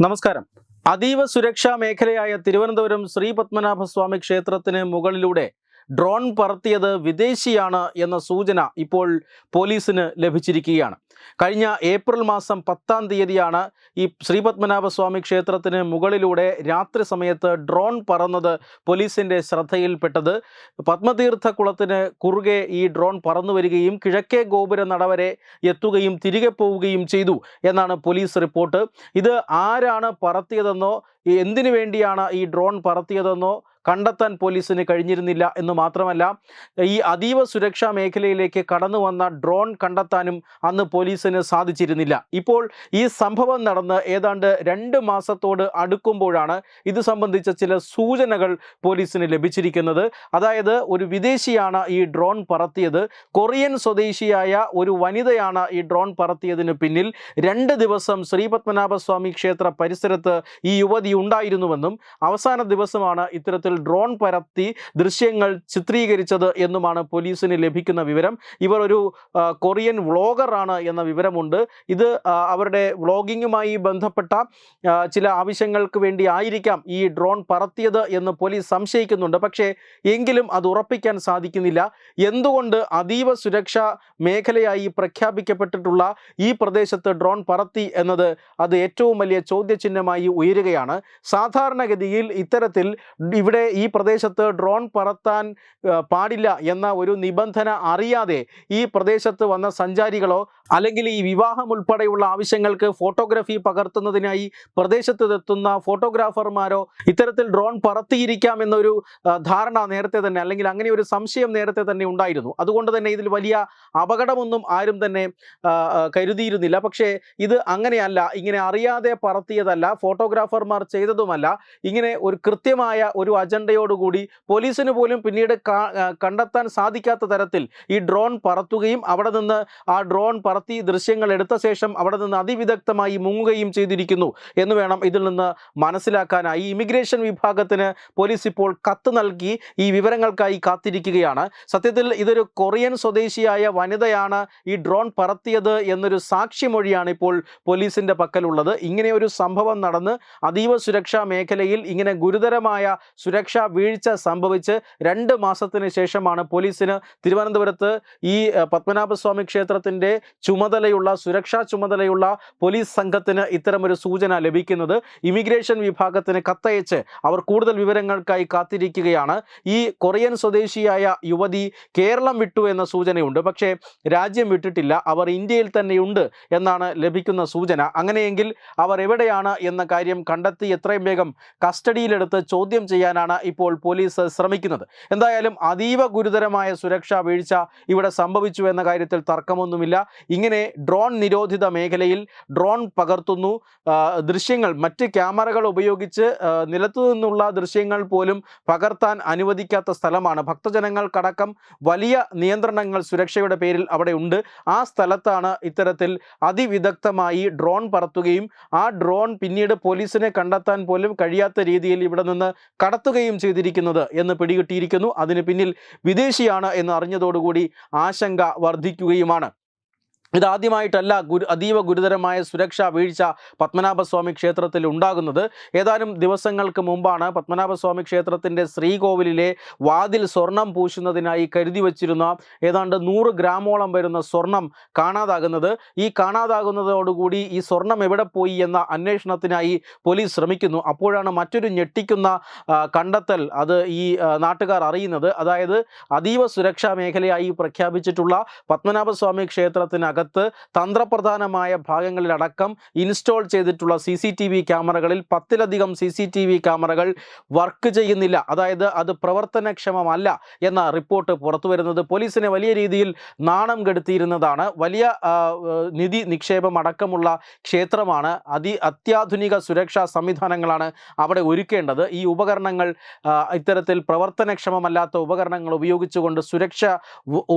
നമസ്കാരം. അതീവ സുരക്ഷാ മേഖലയായ തിരുവനന്തപുരം ശ്രീ പത്മനാഭസ്വാമി ക്ഷേത്രത്തിന് മുകളിലൂടെ ഡ്രോൺ പറത്തിയത് വിദേശിയാണ് എന്ന സൂചന ഇപ്പോൾ പോലീസിന് ലഭിച്ചിരിക്കുകയാണ്. കഴിഞ്ഞ ഏപ്രിൽ മാസം പത്താം തീയതിയാണ് ഈ ശ്രീപത്മനാഭസ്വാമി ക്ഷേത്രത്തിന് മുകളിലൂടെ രാത്രി സമയത്ത് ഡ്രോൺ പറന്നത് പോലീസിന്റെ ശ്രദ്ധയിൽപ്പെട്ടത്. പത്മതീർത്ഥ കുളത്തിന് കുറുകെ ഈ ഡ്രോൺ പറന്നു വരികയും കിഴക്കേ ഗോപുര നടവരെ എത്തുകയും തിരികെ പോവുകയും ചെയ്തു എന്നാണ് പോലീസ് റിപ്പോർട്ട്. ഇത് ആരാണ് പറത്തിയതെന്നോ എന്തിനു വേണ്ടിയാണ് ഈ ഡ്രോൺ പറത്തിയതെന്നോ കണ്ടെത്താൻ പോലീസിന് കഴിഞ്ഞിരുന്നില്ല എന്ന് മാത്രമല്ല ഈ അതീവ സുരക്ഷാ മേഖലയിലേക്ക് കടന്നു വന്ന ഡ്രോൺ കണ്ടെത്താനും അന്ന് പോലീസിന് സാധിച്ചിരുന്നില്ല. ഇപ്പോൾ ഈ സംഭവം നടന്ന് ഏതാണ്ട് രണ്ട് മാസത്തോട് അടുക്കുമ്പോഴാണ് ഇത് സംബന്ധിച്ച ചില സൂചനകൾ പോലീസിന് ലഭിച്ചിരിക്കുന്നത്. അതായത് ഒരു വിദേശിയാണ് ഈ ഡ്രോൺ പറത്തിയത്. കൊറിയൻ സ്വദേശിയായ ഒരു വനിതയാണ് ഈ ഡ്രോൺ പറത്തിയതിന് പിന്നിൽ രണ്ട് ദിവസം ശ്രീപത്മനാഭസ്വാമി ക്ഷേത്ര പരിസരത്ത് ഈ യുവതി ഉണ്ടായിരുന്നുവെന്നും അവസാന ദിവസമാണ് ഇത്തരത്തിൽ ഡ്രോൺ പരത്തി ദൃശ്യങ്ങൾ ചിത്രീകരിച്ചത് എന്നുമാണ് പോലീസിന് ലഭിക്കുന്ന വിവരം. ഇവർ ഒരു കൊറിയൻ വ്ളോഗറാണ് എന്ന വിവരമുണ്ട്. ഇത് അവരുടെ വ്ളോഗിങ്ങുമായി ബന്ധപ്പെട്ട ചില ആവശ്യങ്ങൾക്ക് വേണ്ടി ആയിരിക്കാം ഈ ഡ്രോൺ പറത്തിയത് എന്ന് പോലീസ് സംശയിക്കുന്നുണ്ട്. പക്ഷേ എങ്കിലും അത് ഉറപ്പിക്കാൻ സാധിക്കുന്നില്ല. എന്തുകൊണ്ട് അതീവ സുരക്ഷാ മേഖലയായി പ്രഖ്യാപിക്കപ്പെട്ടിട്ടുള്ള ഈ പ്രദേശത്ത് ഡ്രോൺ പറത്തി എന്നത് അത് ഏറ്റവും വലിയ ചോദ്യചിഹ്നമായി ഉയരുകയാണ്. സാധാരണഗതിയിൽ ഇത്തരത്തിൽ ഇവിടെ ഈ പ്രദേശത്ത് ഡ്രോൺ പറത്താൻ പാടില്ല എന്ന ഒരു നിബന്ധന അറിയാതെ ഈ പ്രദേശത്ത് വന്ന സഞ്ചാരികളോ അല്ലെങ്കിൽ ഈ വിവാഹം ഉൾപ്പെടെയുള്ള ആവശ്യങ്ങൾക്ക് ഫോട്ടോഗ്രാഫി പകർത്തുന്നതിനായി പ്രദേശത്ത് എത്തുന്ന ഫോട്ടോഗ്രാഫർമാരോ ഇത്തരത്തിൽ ഡ്രോൺ പറത്തിയിരിക്കാം എന്നൊരു ധാരണ നേരത്തെ തന്നെ അല്ലെങ്കിൽ അങ്ങനെ ഒരു സംശയം നേരത്തെ തന്നെ ഉണ്ടായിരുന്നു. അതുകൊണ്ട് തന്നെ ഇതിൽ വലിയ അപകടമൊന്നും ആരും തന്നെ കരുതിയിരുന്നില്ല. പക്ഷേ ഇത് അങ്ങനെയല്ല. ഇങ്ങനെ അറിയാതെ പറത്തിയതല്ല ഫോട്ടോഗ്രാഫർമാർ ചെയ്തതുമല്ല. ഇങ്ങനെ ഒരു കൃത്യമായ ഒരു അജണ്ടയോടുകൂടി പോലീസിന് പോലും പിന്നീട് കണ്ടെത്താൻ സാധിക്കാത്ത തരത്തിൽ ഈ ഡ്രോൺ പറത്തുകയും അവിടെ നിന്ന് ആ ഡ്രോൺ പറത്തി ദൃശ്യങ്ങൾ എടുത്ത ശേഷം അവിടെ നിന്ന് അതിവിദഗ്ധമായി മുങ്ങുകയും ചെയ്തിരിക്കുന്നു എന്ന് വേണം ഇതിൽ നിന്ന് മനസ്സിലാക്കാനായി. ഇമിഗ്രേഷൻ വിഭാഗത്തിന് പോലീസ് ഇപ്പോൾ കത്ത് നൽകി ഈ വിവരങ്ങൾക്കായി കാത്തിരിക്കുകയാണ്. സത്യത്തിൽ ഇതൊരു കൊറിയൻ സ്വദേശിയായ വനിതയാണ് ഈ ഡ്രോൺ പറത്തിയത് എന്നൊരു സാക്ഷിമൊഴിയാണ് ഇപ്പോൾ പോലീസിന്റെ പക്കലുള്ളത്. ഇങ്ങനെയൊരു സംഭവം നടന്ന് അതീവ സുരക്ഷാ മേഖലയിൽ ഇങ്ങനെ ഗുരുതരമായ സുരക്ഷാ വീഴ്ച സംഭവിച്ച് രണ്ട് മാസത്തിന് ശേഷമാണ് പോലീസിന് തിരുവനന്തപുരത്ത് ഈ പത്മനാഭസ്വാമി ക്ഷേത്രത്തിന്റെ ചുമതലയുള്ള സുരക്ഷാ ചുമതലയുള്ള പോലീസ് സംഘത്തിന് ഇത്തരമൊരു സൂചന ലഭിക്കുന്നത് ഇമിഗ്രേഷൻ വിഭാഗത്തിന് കത്തയച്ച് അവർ കൂടുതൽ വിവരങ്ങൾക്കായി കാത്തിരിക്കുകയാണ്. ഈ കൊറിയൻ സ്വദേശിയായ യുവതി കേരളം വിട്ടു എന്ന സൂചനയുണ്ട്. പക്ഷേ രാജ്യം വിട്ടിട്ടില്ല. അവർ ഇന്ത്യയിൽ തന്നെയുണ്ട് എന്നാണ് ലഭിക്കുന്ന സൂചന. അങ്ങനെയെങ്കിൽ അവർ എവിടെയാണ് എന്ന കാര്യം കണ്ടെത്തി എത്രയും വേഗം കസ്റ്റഡിയിലെടുത്ത് ചോദ്യം ചെയ്യാനാണ് ഇപ്പോൾ പോലീസ് ശ്രമിക്കുന്നത്. എന്തായാലും അതീവ ഗുരുതരമായ സുരക്ഷാ വീഴ്ച ഇവിടെ സംഭവിച്ചു എന്ന കാര്യത്തിൽ തർക്കമൊന്നുമില്ല. ഇങ്ങനെ ഡ്രോൺ നിരോധിത മേഖലയിൽ ഡ്രോൺ പകർത്തുന്നു. ദൃശ്യങ്ങൾ മറ്റ് ക്യാമറകൾ ഉപയോഗിച്ച് നിലത്തു നിന്നുള്ള ദൃശ്യങ്ങൾ പോലും പകർത്താൻ അനുവദിക്കാത്ത സ്ഥലമാണ്. ഭക്തജനങ്ങൾക്കടക്കം വലിയ നിയന്ത്രണങ്ങൾ സുരക്ഷയുടെ പേരിൽ അവിടെ ഉണ്ട്. ആ സ്ഥലത്താണ് ഇത്തരത്തിൽ അതിവിദഗ്ധമായി ഡ്രോൺ പറത്തുകയും ആ ഡ്രോൺ പിന്നീട് പോലീസിനെ കണ്ടെത്താൻ പോലും കഴിയാത്ത രീതിയിൽ ഇവിടെ നിന്ന് കടത്തുകയും ചെയ്തിരിക്കുന്നത് എന്ന് പിടികിട്ടിയിരിക്കുന്നു. അതിന് പിന്നിൽ വിദേശിയാണ് എന്ന് അറിഞ്ഞതോടുകൂടി ആശങ്ക വർദ്ധിക്കുകയുമാണ്. ഇതാദ്യമായിട്ടല്ല ഗുരു അതീവ ഗുരുതരമായ സുരക്ഷാ വീഴ്ച പത്മനാഭസ്വാമി ക്ഷേത്രത്തിൽ ഉണ്ടാകുന്നത്. ഏതാനും ദിവസങ്ങൾക്ക് മുമ്പാണ് പത്മനാഭസ്വാമി ക്ഷേത്രത്തിന്റെ ശ്രീകോവിലിലെ വാതിൽ സ്വർണം പൂശുന്നതിനായി കരുതി വച്ചിരുന്ന ഏതാണ്ട് നൂറ് ഗ്രാമോളം വരുന്ന സ്വർണം കാണാതാകുന്നത്. ഈ കാണാതാകുന്നതോടുകൂടി ഈ സ്വർണം എവിടെ പോയി എന്ന അന്വേഷണത്തിനായി പോലീസ് ശ്രമിക്കുന്നു. അപ്പോഴാണ് മറ്റൊരു ഞെട്ടിക്കുന്ന കണ്ടെത്തൽ അത് ഈ നാട്ടുകാർ അറിയുന്നത്. അതായത് അതീവ സുരക്ഷാ മേഖലയായി പ്രഖ്യാപിച്ചിട്ടുള്ള പത്മനാഭസ്വാമി ക്ഷേത്രത്തിനകത്ത് തന്ത്രപ്രധാനമായ ഭാഗങ്ങളിലടക്കം ഇൻസ്റ്റാൾ ചെയ്തിട്ടുള്ള സി സി ടി വി ക്യാമറകളിൽ പത്തിലധികം സി സി ടി വി ക്യാമറകൾ വർക്ക് ചെയ്യുന്നില്ല. അതായത് അത് പ്രവർത്തനക്ഷമമല്ല എന്ന റിപ്പോർട്ട് പുറത്തു വരുന്നത് പോലീസിനെ വലിയ രീതിയിൽ നാണം കെടുത്തിയിരുന്നതാണ്. വലിയ നിധി നിക്ഷേപം അടക്കമുള്ള ക്ഷേത്രമാണ്. അതി അത്യാധുനിക സുരക്ഷാ സംവിധാനങ്ങളാണ് അവിടെ ഒരുക്കേണ്ടത്. ഈ ഉപകരണങ്ങൾ ഇത്തരത്തിൽ പ്രവർത്തനക്ഷമമല്ലാത്ത ഉപകരണങ്ങൾ ഉപയോഗിച്ചുകൊണ്ട് സുരക്ഷ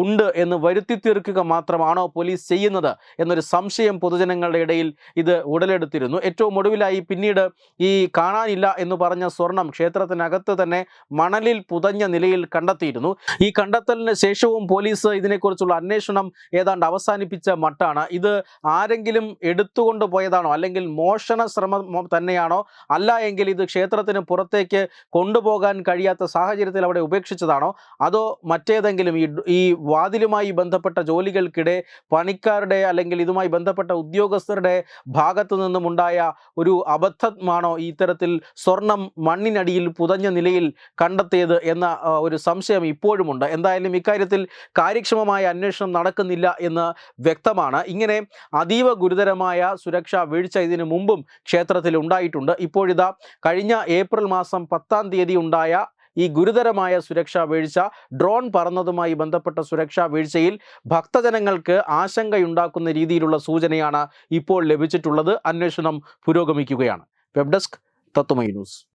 ഉണ്ട് എന്ന് വരുത്തി തീർക്കുക മാത്രമാണോ പോലീസ് ചെയ്യുന്നത് എന്നൊരു സംശയം പൊതുജനങ്ങളുടെ ഇടയിൽ ഇത് ഉടലെടുത്തിരുന്നു. ഏറ്റവും ഒടുവിലായി പിന്നീട് ഈ കാണാനില്ല എന്ന് പറഞ്ഞ സ്വർണം ക്ഷേത്രത്തിനകത്ത് തന്നെ മണലിൽ പുതഞ്ഞ നിലയിൽ കണ്ടെത്തിയിരുന്നു. ഈ കണ്ടെത്തലിന് ശേഷവും പോലീസ് ഇതിനെക്കുറിച്ചുള്ള അന്വേഷണം ഏതാണ്ട് അവസാനിപ്പിച്ച മട്ടാണ്. ഇത് ആരെങ്കിലും എടുത്തുകൊണ്ട് പോയതാണോ അല്ലെങ്കിൽ മോഷണ ശ്രമം തന്നെയാണോ? അല്ല എങ്കിൽ ഇത് ക്ഷേത്രത്തിന് പുറത്തേക്ക് കൊണ്ടുപോകാൻ കഴിയാത്ത സാഹചര്യത്തിൽ അവിടെ ഉപേക്ഷിച്ചതാണോ? അതോ മറ്റേതെങ്കിലും ഈ ഈ വാതിലുമായി ബന്ധപ്പെട്ട ജോലികൾക്കിടെ പണിക്കാരുടെ അല്ലെങ്കിൽ ഇതുമായി ബന്ധപ്പെട്ട ഉദ്യോഗസ്ഥരുടെ ഭാഗത്തു നിന്നുമുണ്ടായ ഒരു അബദ്ധമാണോ ഇത്തരത്തിൽ സ്വർണം മണ്ണിനടിയിൽ പുതഞ്ഞ നിലയിൽ കണ്ടെത്തിയത് എന്ന ഒരു സംശയം ഇപ്പോഴുമുണ്ട്. എന്തായാലും ഇക്കാര്യത്തിൽ കാര്യക്ഷമമായ അന്വേഷണം നടക്കുന്നില്ല എന്ന് വ്യക്തമാണ്. ഇങ്ങനെ അതീവ ഗുരുതരമായ സുരക്ഷാ വീഴ്ച ഇതിനു മുമ്പും ക്ഷേത്രത്തിൽ ഉണ്ടായിട്ടുണ്ട്. ഇപ്പോഴിതാ കഴിഞ്ഞ ഏപ്രിൽ മാസം പത്താം തീയതി ഉണ്ടായ ഈ ഗുരുതരമായ സുരക്ഷാ വീഴ്ച ഡ്രോൺ പറന്നതുമായി ബന്ധപ്പെട്ട സുരക്ഷാ വീഴ്ചയിൽ ഭക്തജനങ്ങൾക്ക് ആശങ്കയുണ്ടാക്കുന്ന രീതിയിലുള്ള സൂചനയാണ് ഇപ്പോൾ ലഭിച്ചിട്ടുള്ളത്. അന്വേഷണം പുരോഗമിക്കുകയാണ്. Web desk Tatwamayi news.